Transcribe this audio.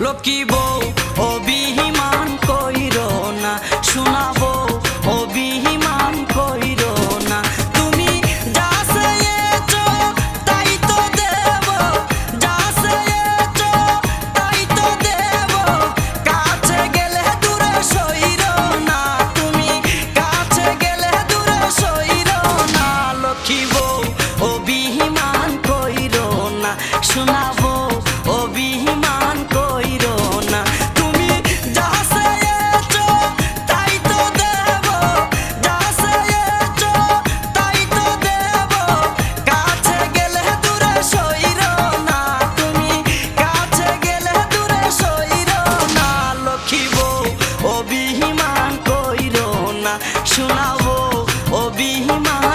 লক্ষ্মী বউ ও বি শোনাবো অভিমান।